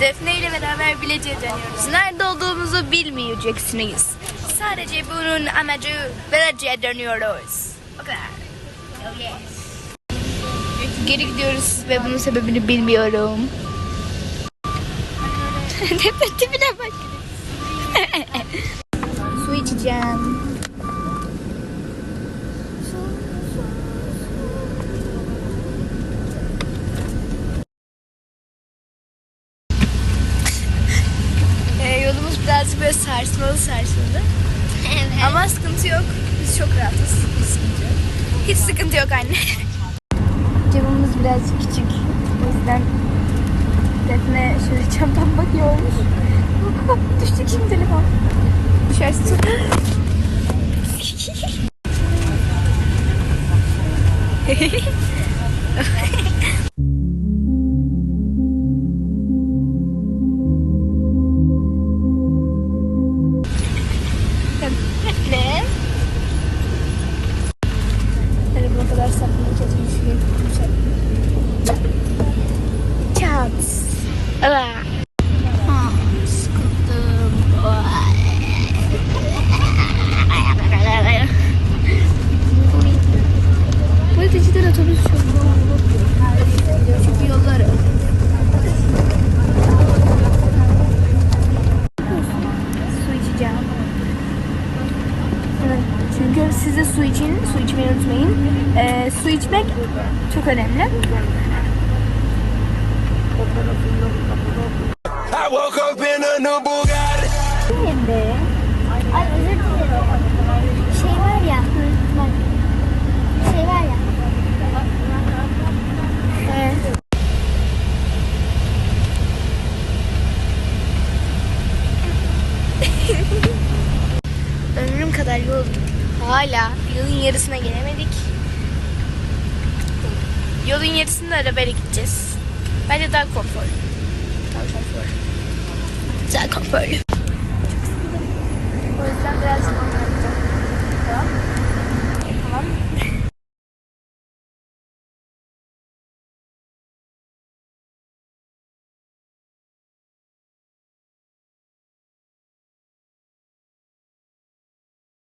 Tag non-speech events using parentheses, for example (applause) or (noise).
Defne ile beraber Bilecik'e dönüyoruz. Nerede olduğumuzu bilmeyeceksiniz. Sadece bunun amacı Bilecik'e dönüyoruz. O kadar. Oh yes. Geri gidiyoruz ve bunun sebebini bilmiyorum. (laughs) Defne tipine bak. (laughs) Su içeceğim. Böyle sarsmalı sarsmalı. Evet. Ama sıkıntı yok. Biz çok rahatız. Hiç sıkıntı yok. Hiç sıkıntı yok anne. (laughs) Camımız birazcık küçük. O yüzden Defne şöyle camdan bakıyormuş. (laughs) Düştü şimdi telefon. Düşersin. ne? (laughs) you. Çünkü size su için, su içmeyi unutmayın. Ee, su içmek çok önemli. I woke up in a new Bugatti. Şimdi. Ay özür dilerim. Şey var ya. Bak. Şey var ya. Evet. (laughs) Ömrüm kadar yol hala yolun yarısına gelemedik. Yolun yarısında arabayla gideceğiz. Bence daha konforlu. Daha konforlu. Daha konforlu. O yüzden biraz